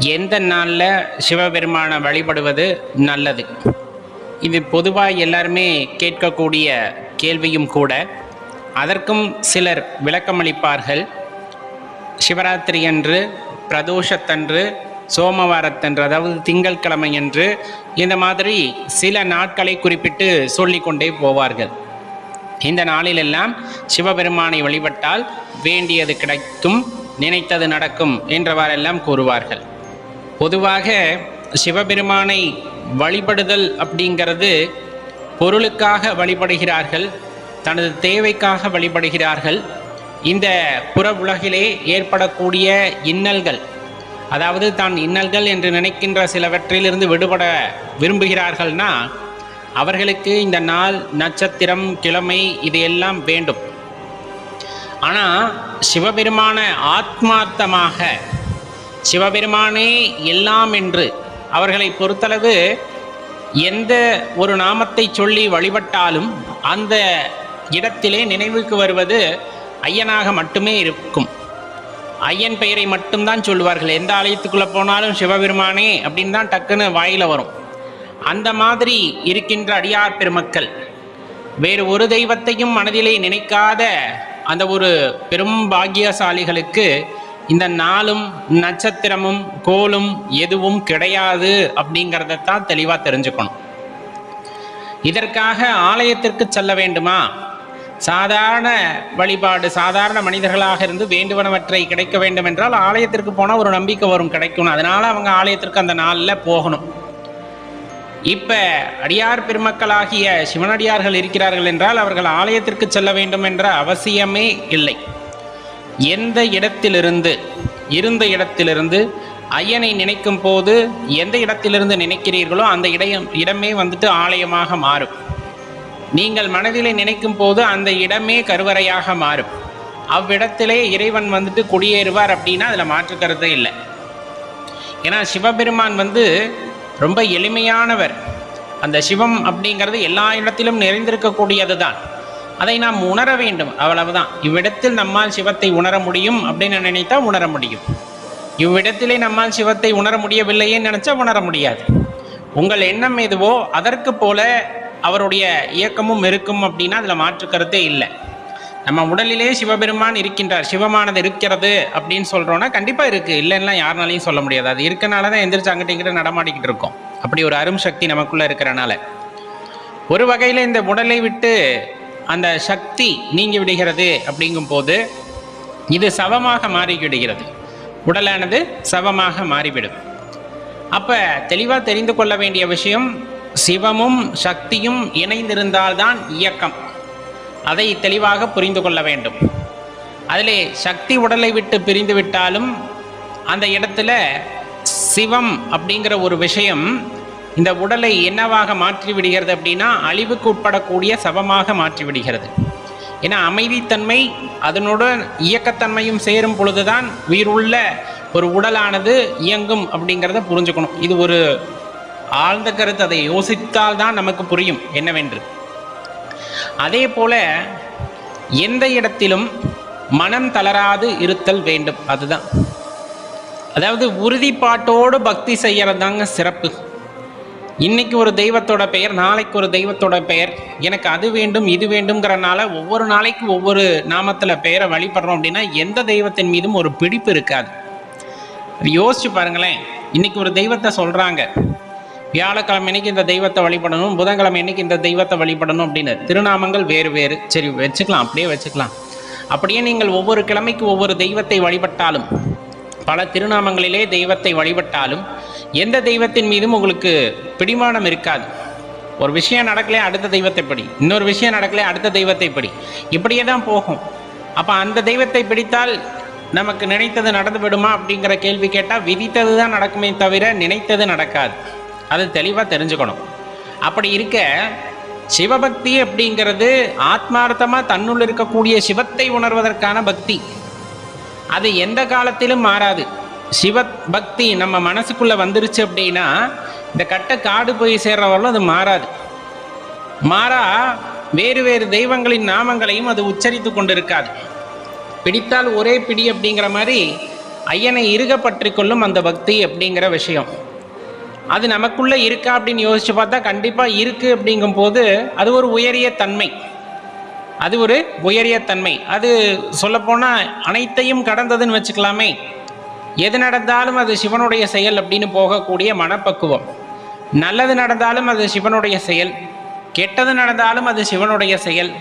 எந்த நாளில் சிவபெருமானை வழிபடுவது நல்லது? இது பொதுவாக எல்லாருமே கேட்கக்கூடிய கேள்வியும் கூட. அதற்கும் சிலர் விளக்கமளிப்பார்கள். சிவராத்திரி அன்று பிரதோஷத்தன்று சோமவாரத்தன்று அதாவது திங்கட்கிழமையன்று இந்த மாதிரி சில நாட்களை குறிப்பிட்டு சொல்லிக்கொண்டே போவார்கள். இந்த நாளிலெல்லாம் சிவபெருமானை வழிபட்டால் வேண்டியது கிடைக்கும் நினைத்தது நடக்கும் என்றவாறெல்லாம் கூறுவார்கள். பொதுவாக சிவபெருமானை வழிபடுதல் அப்படிங்கிறது பொருளுக்காக வழிபடுகிறார்கள் தனது தேவைக்காக வழிபடுகிறார்கள். இந்த புற உலகிலே ஏற்படக்கூடிய இன்னல்கள் அதாவது தான் இன்னல்கள் என்று நினைக்கின்ற சிலவற்றிலிருந்து விடுபட விரும்புகிறார்கள்னா அவர்களுக்கு இந்த நாள் நட்சத்திரம் கிழமை இது எல்லாம் வேண்டும். ஆனால் சிவபெருமான ஆத்மார்த்தமாக சிவபெருமானே எல்லாம் என்று அவர்களை பொறுத்தளவு எந்த ஒரு நாமத்தை சொல்லி வழிபட்டாலும் அந்த இடத்திலே நினைவுக்கு வருவது ஐயனாக மட்டுமே இருக்கும். ஐயன் பெயரை மட்டும்தான் சொல்லுவார்கள். எந்த ஆலயத்துக்குள்ளே போனாலும் சிவபெருமானே அப்படின்னு தான் டக்குன்னு வாயில் வரும். அந்த மாதிரி இருக்கின்ற அடியார் பெருமக்கள் வேறு ஒரு தெய்வத்தையும் மனதிலே நினைக்காத அந்த ஒரு பெரும் பாக்கியசாலிகளுக்கு இந்த நாளும் நட்சத்திரமும் கோலும் எதுவும் கிடையாது அப்படிங்கிறதத்தான் தெளிவாக தெரிஞ்சுக்கணும். இதற்காக ஆலயத்திற்கு செல்ல வேண்டுமா? சாதாரண வழிபாடு சாதாரண மனிதர்களாக இருந்து வேண்டுவனவற்றை கிடைக்க வேண்டும் என்றால் ஆலயத்திற்கு போனால் ஒரு நம்பிக்கை வரும் கிடைக்கணும் அதனால் அவங்க ஆலயத்திற்கு அந்த நாளில் போகணும். இப்போ அடியார் பெருமக்களாகிய சிவனடியார்கள் இருக்கிறார்கள் என்றால் அவர்கள் ஆலயத்திற்கு செல்ல வேண்டும் என்ற அவசியமே இல்லை. எந்த இடத்திலிருந்து இருந்த இடத்திலிருந்து ஐயனை நினைக்கும் போது எந்த இடத்திலிருந்து நினைக்கிறீர்களோ அந்த இடம் இடமே வந்துட்டு ஆலயமாக மாறும். நீங்கள் மனதிலே நினைக்கும் போது அந்த இடமே கருவறையாக மாறும். அவ்விடத்திலே இறைவன் வந்துட்டு குடியேறுவார் அப்படின்னா அதில் மாற்றுக்கிறதே இல்லை. ஏன்னா சிவபெருமான் வந்து ரொம்ப எளிமையானவர். அந்த சிவம் அப்படிங்கிறது எல்லா இடத்திலும் நிறைந்திருக்கக்கூடியது தான் அதை நாம் உணர வேண்டும். அவ்வளவுதான். இவ்விடத்தில் நம்மால் சிவத்தை உணர முடியும் அப்படின்னு நினைத்தா உணர முடியும். இவ்விடத்திலே நம்மால் சிவத்தை உணர முடியவில்லையே நினைச்சா உணர முடியாது. உங்கள் எண்ணம் எதுவோ அதற்கு போல அவருடைய இயக்கமும் இருக்கும் அப்படின்னா அதில் மாற்று கருத்தே இல்லை. நம்ம உடலிலே சிவபெருமான் இருக்கின்றார். சிவமானது இருக்கிறது அப்படின்னு சொல்கிறோன்னா கண்டிப்பாக இருக்குது இல்லைன்னா யாருனாலையும் சொல்ல முடியாது. அது இருக்கனால தான் எந்திரிச்சு அங்கிட்ட இங்கிட்ட நடமாடிக்கிட்டு இருக்கோம். அப்படி ஒரு அரும் சக்தி நமக்குள்ளே இருக்கிறனால. ஒரு வகையில் இந்த உடலை விட்டு அந்த சக்தி நீங்கி விடுகிறது அப்படிங்கும் போது இது சவமாக மாறிவிடுகிறது உடலானது சவமாக மாறிவிடும். அப்போ தெளிவாக தெரிந்து கொள்ள வேண்டிய விஷயம் சிவமும் சக்தியும் இணைந்திருந்தால்தான் இயக்கம். அதை தெளிவாக புரிந்து கொள்ள வேண்டும். அதிலே சக்தி உடலை விட்டு பிரிந்து விட்டாலும் அந்த இடத்துல சிவம் அப்படிங்கிற ஒரு விஷயம் இந்த உடலை என்னவாக மாற்றி விடுகிறது அப்படின்னா அழிவுக்கு உட்படக்கூடிய சவமாக மாற்றி விடுகிறது ஏன்னா அமைதித்தன்மை அதனுடன் இயக்கத்தன்மையும் சேரும் பொழுதுதான் உயிருள்ள ஒரு உடலானது இயங்கும் அப்படிங்கிறத புரிஞ்சுக்கணும். இது ஒரு ஆழ்ந்த கருத்து. அதை யோசித்தால் தான் நமக்கு புரியும் என்னவென்று. அதே போல எந்த இடத்திலும் மனம் தளராது இருத்தல் வேண்டும். அதுதான். அதாவது உறுதிப்பாட்டோடு பக்தி செய்யறதாங்க சிறப்பு. இன்னைக்கு ஒரு தெய்வத்தோட பெயர் நாளைக்கு ஒரு தெய்வத்தோட பெயர். எனக்கு அது வேண்டும் இது வேண்டும்ங்கிறனால ஒவ்வொரு நாளைக்கு ஒவ்வொரு நாமத்தில் பெயரை வழிபடுறோம் அப்படின்னா எந்த தெய்வத்தின் மீதும் ஒரு பிடிப்பு இருக்காது. யோசிச்சு பாருங்களேன். இன்னைக்கு ஒரு தெய்வத்தை சொல்கிறாங்க வியாழக்கிழமை இன்னைக்கு இந்த தெய்வத்தை வழிபடணும் புதன்கிழமை இன்னைக்கு இந்த தெய்வத்தை வழிபடணும் அப்படின்னு. திருநாமங்கள் வேறு வேறு. சரி வச்சுக்கலாம் அப்படியே வச்சுக்கலாம். அப்படியே நீங்கள் ஒவ்வொரு கிழமைக்கு ஒவ்வொரு தெய்வத்தை வழிபட்டாலும் பல திருநாமங்களிலே தெய்வத்தை வழிபட்டாலும் எந்த தெய்வத்தின் மீதும் உங்களுக்கு பிடிமானம் இருக்காது. ஒரு விஷயம் நடக்கலையே அடுத்த தெய்வத்தை படி. இன்னொரு விஷயம் நடக்கலையே அடுத்த தெய்வத்தை படி. இப்படியே தான் போகும். அப்போ அந்த தெய்வத்தை பிடித்தால் நமக்கு நினைத்தது நடந்து விடுமா அப்படிங்கிற கேள்வி கேட்டால் விதித்தது தான் நடக்குமே தவிர நினைத்தது நடக்காது. அது தெளிவாக தெரிஞ்சுக்கணும். அப்படி இருக்க சிவபக்தி அப்படிங்கிறது ஆத்மார்த்தமாக தன்னுள் இருக்கக்கூடிய சிவத்தை உணர்வதற்கான பக்தி. அது எந்த காலத்திலும் மாறாது. சிவ பக்தி நம்ம மனசுக்குள்ளே வந்துருச்சு அப்படின்னா இந்த கட்ட காடு போய் சேர்றவர்களும் அது மாறாது. மாறா வேறு வேறு தெய்வங்களின் நாமங்களையும் அது உச்சரித்து கொண்டிருக்காது. பிடித்தால் ஒரே பிடி அப்படிங்கிற மாதிரி ஐயனை இருக பற்றி கொள்ளும் அந்த பக்தி அப்படிங்கிற விஷயம். அது நமக்குள்ளே இருக்கா அப்படின்னு யோசிச்சு பார்த்தா கண்டிப்பாக இருக்குது அப்படிங்கும்போது அது ஒரு உயரிய தன்மை. அது ஒரு உயரிய தன்மை. அது சொல்லப்போனால் அனைத்தையும் கடந்ததுன்னு வச்சுக்கலாமே. எது நடந்தாலும் அது சிவனுடைய செயல் அப்படின்னு போகக்கூடிய மனப்பக்குவம். நல்லது நடந்தாலும் அது சிவனுடைய செயல். கெட்டது நடந்தாலும் அது சிவனுடைய செயல்.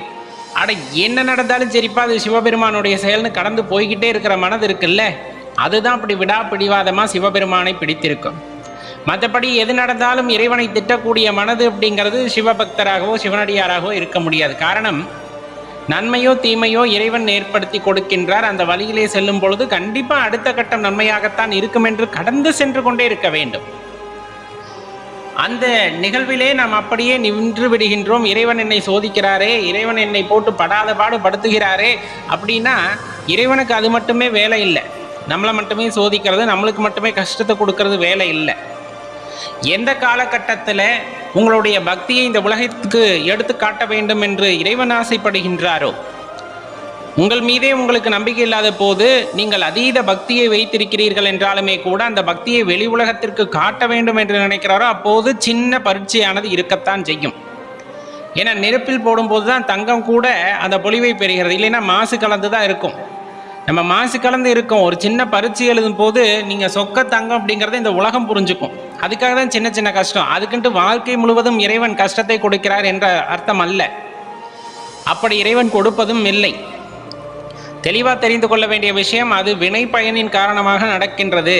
அட என்ன நடந்தாலும் சரிப்பா அது சிவபெருமானுடைய செயல்னு கடந்து போய்கிட்டே இருக்கிற மனது இருக்குல்ல? அதுதான் அப்படி விடாப்பிடிவாதமாக சிவபெருமானை பிடித்திருக்கும். மற்றபடி எது நடந்தாலும் இறைவனை திட்டக்கூடிய மனது அப்படிங்கிறது சிவபக்தராகவோ சிவனடியாராகவோ இருக்க முடியாது. காரணம் நன்மையோ தீமையோ இறைவன் ஏற்படுத்தி கொடுக்கின்றார். அந்த வழியிலே செல்லும் பொழுது கண்டிப்பாக அடுத்த கட்டம் நன்மையாகத்தான் இருக்கும் என்று கடந்து சென்று கொண்டே இருக்க வேண்டும். அந்த நிகழ்விலே நாம் அப்படியே நின்று விடுகின்றோம். இறைவன் என்னை சோதிக்கிறாரே இறைவன் என்னை போட்டு படாத பாடு படுத்துகிறாரே அப்படின்னா இறைவனுக்கு அது மட்டுமே வேலை இல்லை. நம்மளை மட்டுமே சோதிக்கிறது நம்மளுக்கு மட்டுமே கஷ்டத்தை கொடுக்கறது வேலை இல்லை. எந்த காலகட்டத்தில் உங்களுடைய பக்தியை இந்த உலகத்துக்கு எடுத்து காட்ட வேண்டும் என்று இறைவன் ஆசைப்படுகின்றாரோ? உங்கள் மீதே உங்களுக்கு நம்பிக்கை இல்லாத போது நீங்கள் அதீத பக்தியை வைத்திருக்கிறீர்கள் என்றாலுமே கூட அந்த பக்தியை வெளி உலகத்திற்கு காட்ட வேண்டும் என்று நினைக்கிறாரோ அப்போது சின்ன பரீட்சையானது இருக்கத்தான் செய்யும். ஏன்னா நெருப்பில் போடும்போது தான் தங்கம் கூட அந்த பொலிவை பெறுகிறது. இல்லைன்னா மாசு கலந்து தான் இருக்கும். நம்ம மாசு கலந்து இருக்கோம். ஒரு சின்ன பரீட்சை எழுதும் போது நீங்கள் சொக்க தங்கம் அப்படிங்கிறத இந்த உலகம் புரிஞ்சுக்கும். அதுக்காக தான் சின்ன சின்ன கஷ்டம். அதுக்குன்ட்டு வாழ்க்கை முழுவதும் இறைவன் கஷ்டத்தை கொடுக்கிறார் என்ற அர்த்தம் அல்ல. அப்படி இறைவன் கொடுப்பதும் இல்லை. தெளிவாக தெரிந்து கொள்ள வேண்டிய விஷயம் அது வினை பயனின் காரணமாக நடக்கின்றது.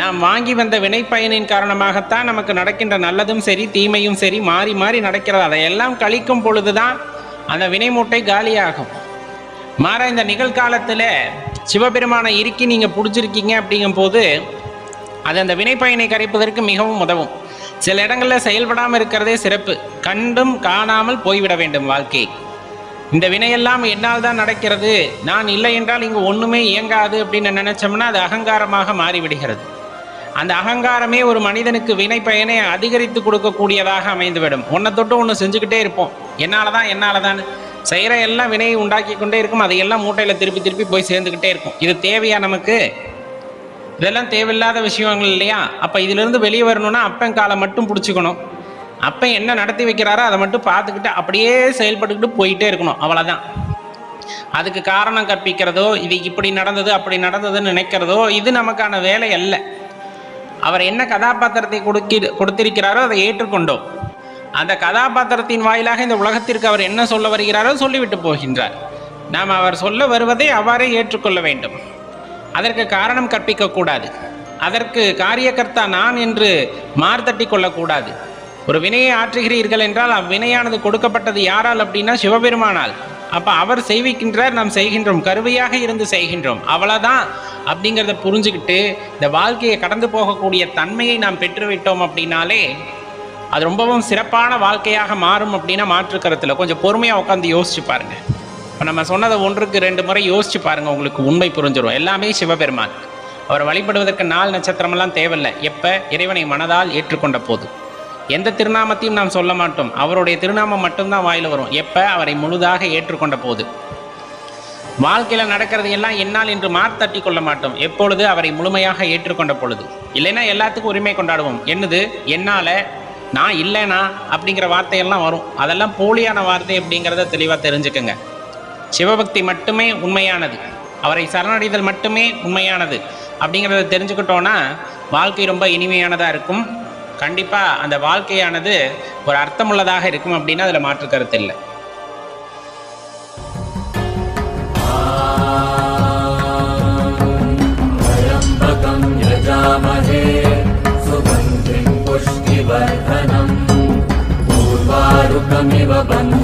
நாம் வாங்கி வந்த வினை பயனின் காரணமாகத்தான் நமக்கு நடக்கின்ற நல்லதும் சரி தீமையும் சரி மாறி மாறி நடக்கிறது. அதையெல்லாம் கழிக்கும் பொழுதுதான் அந்த வினை மூட்டை காலியாகும். மாற இந்த நிகழ்காலத்தில் சிவபெருமானை இறுக்கி நீங்கள் பிடிச்சிருக்கீங்க அப்படிங்கும்போது அது அந்த வினைப்பயனை கரைப்பதற்கு மிகவும் உதவும். சில இடங்களில் செயல்படாமல் இருக்கிறதே சிறப்பு. கண்டும் காணாமல் போய்விட வேண்டும் வாழ்க்கை. இந்த வினையெல்லாம் என்னால் தான் நடக்கிறது. நான் இல்லை என்றால் இங்கு ஒன்றுமே இயங்காது அப்படின்னு நினச்சோம்னா அது அகங்காரமாக மாறிவிடுகிறது. அந்த அகங்காரமே ஒரு மனிதனுக்கு வினை பயனை அதிகரித்து கொடுக்கக்கூடியதாக அமைந்துவிடும். ஒன்றை தொட்டு ஒன்று செஞ்சுக்கிட்டே இருப்போம். என்னால் தான் என்னால் தான் செய்கிற எல்லாம் வினையை உண்டாக்கி கொண்டே இருக்கும். அதையெல்லாம் மூட்டையில் திருப்பி திருப்பி போய் சேர்ந்துக்கிட்டே இருக்கும். இது தேவையா நமக்கு? இதெல்லாம் தேவையில்லாத விஷயங்கள் இல்லையா? அப்போ இதிலிருந்து வெளியே வரணும்னா அப்பன் காலை மட்டும் பிடிச்சிக்கணும். அப்போ என்ன நடத்தி வைக்கிறாரோ அதை மட்டும் பார்த்துக்கிட்டு அப்படியே செயல்பட்டுக்கிட்டு போயிட்டே இருக்கணும். அவ்வளோதான் அதுக்கு காரணம் கற்பிக்கிறதோ இது இப்படி நடந்தது அப்படி நடந்ததுன்னு நினைக்கிறதோ இது நமக்கான வேலை அல்ல. அவர் என்ன கதாபாத்திரத்தை கொடுக்கி கொடுத்திருக்கிறாரோ அதை ஏற்றுக்கொண்டோம். அந்த கதாபாத்திரத்தின் வாயிலாக இந்த உலகத்திற்கு அவர் என்ன சொல்ல வருகிறாரோ சொல்லிவிட்டு போகின்றார். நாம் அவர் சொல்ல வருவதை அவ்வாறே ஏற்றுக்கொள்ள வேண்டும். அதற்கு காரணம் கற்பிக்கக்கூடாது அதற்கு காரியகர்த்தா நான் என்று மார்த்தட்டி கொள்ளக்கூடாது. ஒரு வினையை ஆற்றுகிறீர்கள் என்றால் அவ்வினையானது கொடுக்கப்பட்டது யாரால் அப்படின்னா சிவபெருமானால். அப்போ அவர் செய்விக்கின்றார் நாம் செய்கின்றோம். கருவையாக இருந்து செய்கின்றோம். அவ்வளோதான் அப்படிங்கிறத புரிஞ்சுக்கிட்டு இந்த வாழ்க்கையை கடந்து போகக்கூடிய தன்மையை நாம் பெற்றுவிட்டோம் அப்படின்னாலே அது ரொம்பவும் சிறப்பான வாழ்க்கையாக மாறும் அப்படின்னா மாற்று கருத்தில் கொஞ்சம் பொறுமையாக உட்காந்து யோசிச்சு பாருங்க. இப்போ நம்ம சொன்னதை ஒன்றுக்கு ரெண்டு முறை யோசிச்சு பாருங்க உங்களுக்கு உண்மை புரிஞ்சிடும் எல்லாமே சிவபெருமான். அவரை வழிபடுவதற்கு நாள் நட்சத்திரமெல்லாம் தேவையில்லை. எப்போ? இறைவனை மனதால் ஏற்றுக்கொண்ட போது. எந்த திருநாமத்தையும் நாம் சொல்ல மாட்டோம். அவருடைய திருநாமம் மட்டும்தான் வாயில் வரும். எப்போ? அவரை முழுதாக ஏற்றுக்கொண்ட போது. வாழ்க்கையில் நடக்கிறது எல்லாம் என்னால் என்று மார்த்தட்டி கொள்ள மாட்டோம். எப்பொழுது? அவரை முழுமையாக ஏற்றுக்கொண்ட பொழுது. இல்லைன்னா எல்லாத்துக்கும் உரிமை கொண்டாடுவோம். என்னது? என்னால் நான் இல்லைனா அப்படிங்கிற வார்த்தையெல்லாம் வரும். அதெல்லாம் போலியான வார்த்தை அப்படிங்கிறத தெளிவாக தெரிஞ்சுக்கங்க. சிவபக்தி மட்டுமே உண்மையானது. அவரை சரணடைதல் மட்டுமே உண்மையானது அப்படிங்கிறத தெரிஞ்சுக்கிட்டோன்னா வாழ்க்கை ரொம்ப இனிமையானதாக இருக்கும். கண்டிப்பாக அந்த வாழ்க்கையானது ஒரு அர்த்தமுள்ளதாக இருக்கும் அப்படின்னா அதில் மாற்று கருத்து இல்லை. पुष्टिवर्धनम् पूर्वारुकमिव बन्धनान्